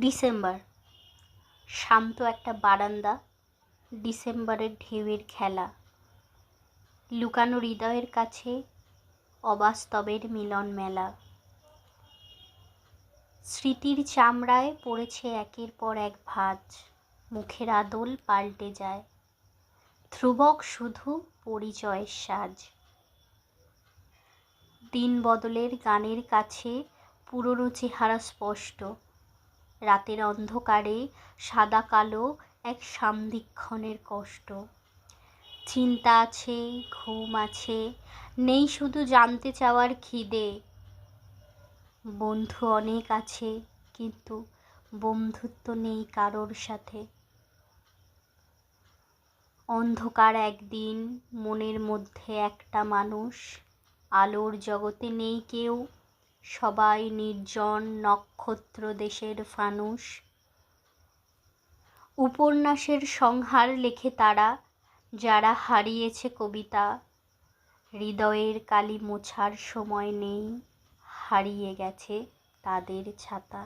December. শান্ত একটা বারান্দা, ডিসেম্বরের ঢেউয়ের খেলা। লুকানো হৃদয়ের কাছে অবাস্তবের মিলন মেলা। স্মৃতির চামড়ায় পড়েছে একের পর এক ভাঁজ। মুখের আদল পাল্টে যায়। ধ্রুবক শুধু পরিচয়ের সাজ। দিন বদলের গানের কাছে পুরনো চেহারা স্পষ্ট। রাতের অন্ধকারে সাদা কালো এক সান্ধিক্ষণের কষ্ট। চিন্তা আছে, ঘুম আছে, নেই শুধু জানতে চাওয়ার খিদে। বন্ধু অনেক আছে, কিন্তু বন্ধুত্ব নেই কারোর সাথে। অন্ধকার একদিন, মনের মধ্যে একটা মানুষ। আলোর জগতে নেই কেউ। সবাই নির্জন নক্ষত্র দেশের ফানুষ। উপন্যাসের সংহার লেখে তারা, যারা হারিয়েছে কবিতা, হৃদয়ের কালি মোছার সময় নেই, হারিয়ে গেছে তাদের ছাতা।